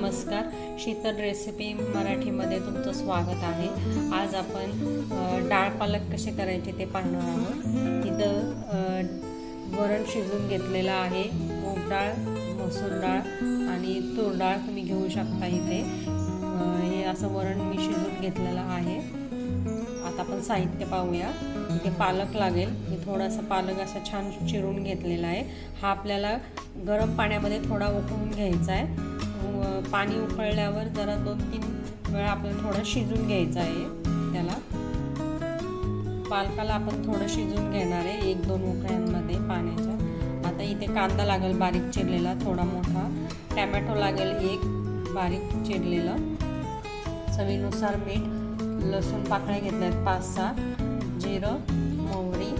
नमस्कार. शीतल रेसिपी मराठीमध्ये तुमचं स्वागत आहे. आज आपण डाळ पालक कसे करायचे ते पाहणार आहोत. इथं वरण शिजून घेतलेलं आहे. मूग डाळ मसूर डाळ आणि तूर डाळ तुम्ही घेऊ शकता इथे. हे असं वरण मी शिजून घेतलेलं आहे. आता आपण साहित्य पाहूया. इथे पालक लागेल. मी थोडासा पालक असा छान चिरून घेतलेला आहे. हा आपल्याला गरम पाण्यामध्ये थोडा उकळून घ्यायचा आहे. पाणी उकळल्यावर जरा दोन तीन वेळा आपल्याला थोडं शिजून घ्यायचं आहे त्याला. पालकाला आपण थोडं शिजून घेणार आहे एक दोन उकळ्यांमध्ये पाण्याच्या. आता इथे कांदा लागेल बारीक चिरलेला थोडा मोठा. टॅमॅटो लागेल एक बारीक चिरलेलं. चवीनुसार मीठ लसूण पाकळ्या घेतल्या आहेत पाच सहा जिरं मोहरी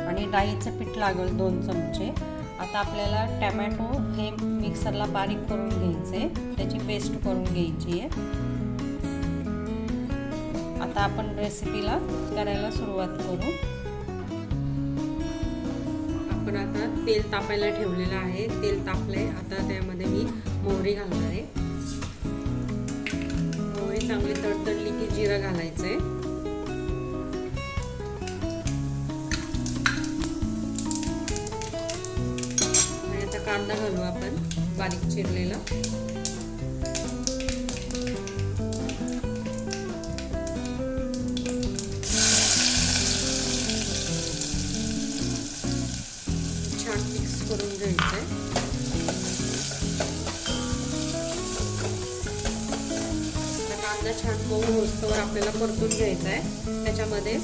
आणि डाळीचं पीठ लागेल दोन चमचे. आता आपल्याला टॅमॅटो हे मिक्सरला बारीक करून घ्यायचे. त्याची पेस्ट करून घ्यायची आहे. आता आपण रेसिपीला करायला सुरुवात करू. आपण आता तेल तापायला ठेवलेलं आहे. तेल तापलंय. आता त्यामध्ये मी मोहरी घालणार आहे. मोहरी चांगली तडतडली की जिरं घालायचं आहे कांदा घालू आपण बारीक चिरलेला. छान मिक्स करून घ्यायचंय. कांदा छान मऊ होस्तवर आपल्याला परतून घ्यायचा आहे त्याच्यामध्ये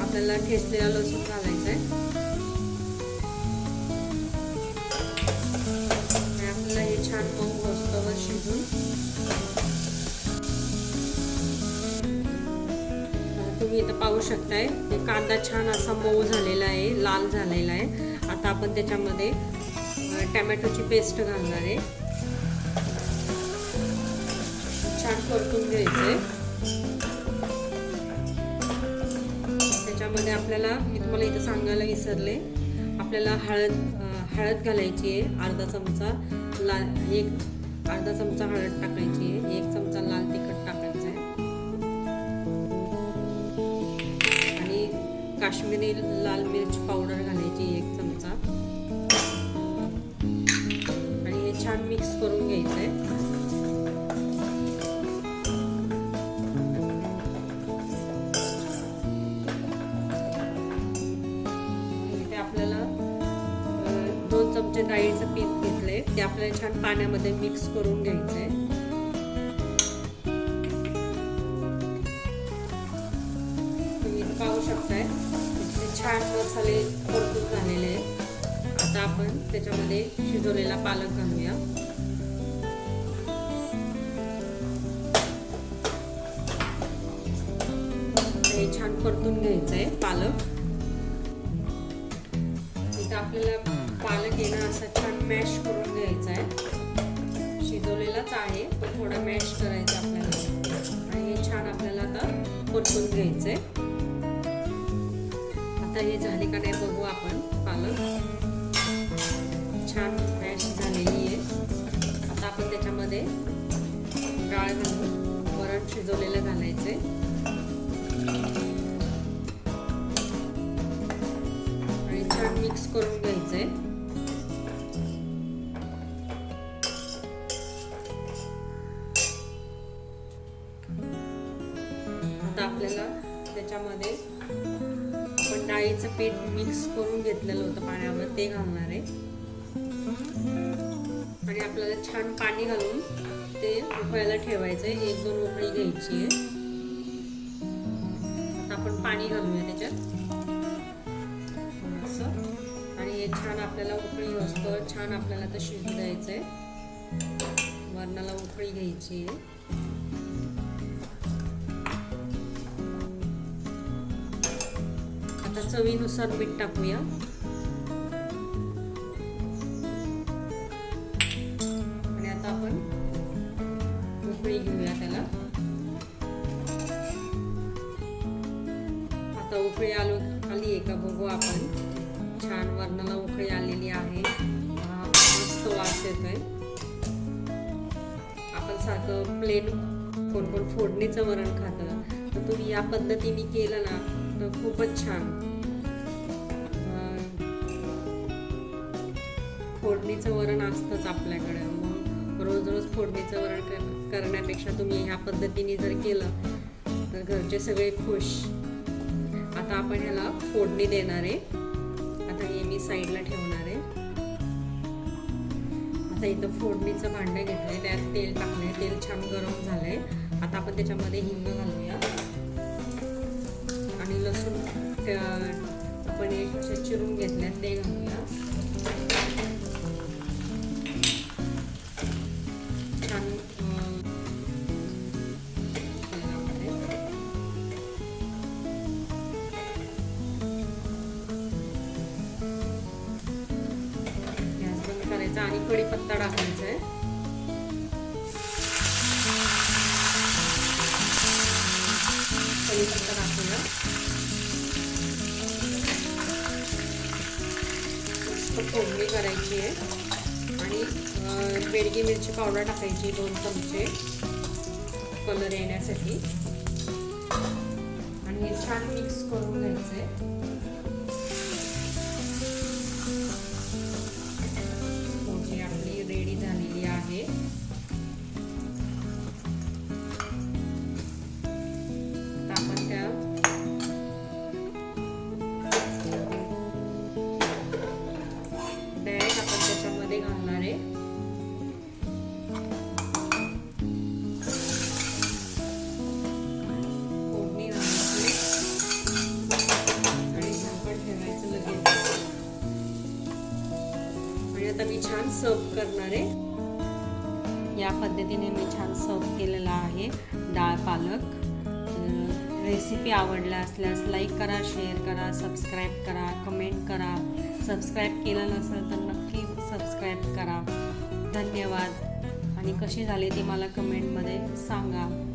आपल्याला ठेचलेला लसूण घालायचा आहे छान मऊ होस्तवर शिजून तुम्ही इथं पाहू शकताय. कांदा छान असा मऊ झालेला आहे लाल झालेला आहे. आता आपण त्याच्यामध्ये टॅमॅटोची पेस्ट घालणार आहे. छान परतून घ्यायचंय. त्याच्यामध्ये आपल्याला मी तुम्हाला इथं सांगायला विसरले. आपल्याला हळद हळद घालायची आहे अर्धा चमचा. लाल एक अर्धा चमचा हळद टाकायची आहे. एक चमचा लाल तिखट टाकायचं आहे. आणि काश्मीरी लाल मिरच पावडर घालायची एक चमचा. आणि हे छान मिक्स करून घ्यायचं आहे दोन चमचे डाळीचं पीठ घेतले ते आपल्याला छान पाण्यामध्ये मिक्स करून घ्यायचंय. तुम्ही पाहू शकताय. छान मसाले परतून झालेले आहेत. आता आपण त्याच्यामध्ये शिजवलेला पालक घालूया. छान परतून घ्यायचं आहे पालक. इथं आपल्याला पालक येणं असं छान मॅश करून घ्यायचा आहे. शिजवलेलाच आहे पण थोडा मॅश करायचा आपल्याला. आणि हे छान आपल्याला आता परतून आहे आता हे झाले का नाही बघू आपण पालक. छान मॅश झालेली आहे. आता आपण त्याच्यामध्ये डाळ घालून वरण शिजवलेलं घालायचं आहे मिक्स करून घ्यायचंय आता आपल्याला त्याच्यामध्ये आपण डाळीचं पीठ मिक्स करून घेतलेलं होतं पाण्यावर ते घालणार आहे. आणि आपल्याला छान पाणी घालून ते उकळायला ठेवायचं आहे एक दोन उकळी घ्यायची आहे. आता आपण पाणी घालूया छान आपल्याला उकळी असतो. छान आपल्याला तर शिजू द्यायचं आहे वरणाला उकळी घ्यायची. आहे आता चवीनुसार मीठ टाकूया. आणि आता आपण उकळी घेऊया त्याला. आता उकळी आलो आली आहे का बघू आपण. छान वरणाला उकळी आलेली आहे. मस्त वास येतोय. आपण सारखं प्लेन कोण कोण फोडणीचं वरण खातं. तर तुम्ही या पद्धतीने केलं ना तर खूपच छान. फोडणीचं वरण असतंच आपल्याकडे. मग रोज रोज फोडणीचं वरण कर- करण्यापेक्षा तुम्ही ह्या पद्धतीने जर केलं तर घरचे सगळे खुश. आता आपण ह्याला फोडणी देणार आहे. मी साईडला ठेवणार आहे. आता इथं फोडणीचं भांडं घेतलंय. त्यात तेल टाकलंय. तेल छान गरम झालंय. आता आपण त्याच्यामध्ये हिंग घालूया. आणि लसूण पनीरचे आपण चिरून घेतल्यात ते घालूया. गॅस आणि कढीपत्ता टाकायचा आहे. कढीपत्ता टाकूया. फोडणी करायची आहे. आणि बेडगी मिरची पावडर टाकायची दोन चमचे. कलर येण्यासाठी. आणि छान मिक्स करून घ्यायचं आहे आता मी छान सर्व करणार आहे. या पद्धतीने मी छान सर्व केलेला आहे. डाळ पालक. रेसिपी आवडल्या असल्यास लाईक करा शेअर करा सबस्क्राईब करा कमेंट करा. सबस्क्राईब केलं नसेल तर नक्की सबस्क्राईब करा. धन्यवाद. आणि कशी झाली ती मला कमेंटमध्ये सांगा.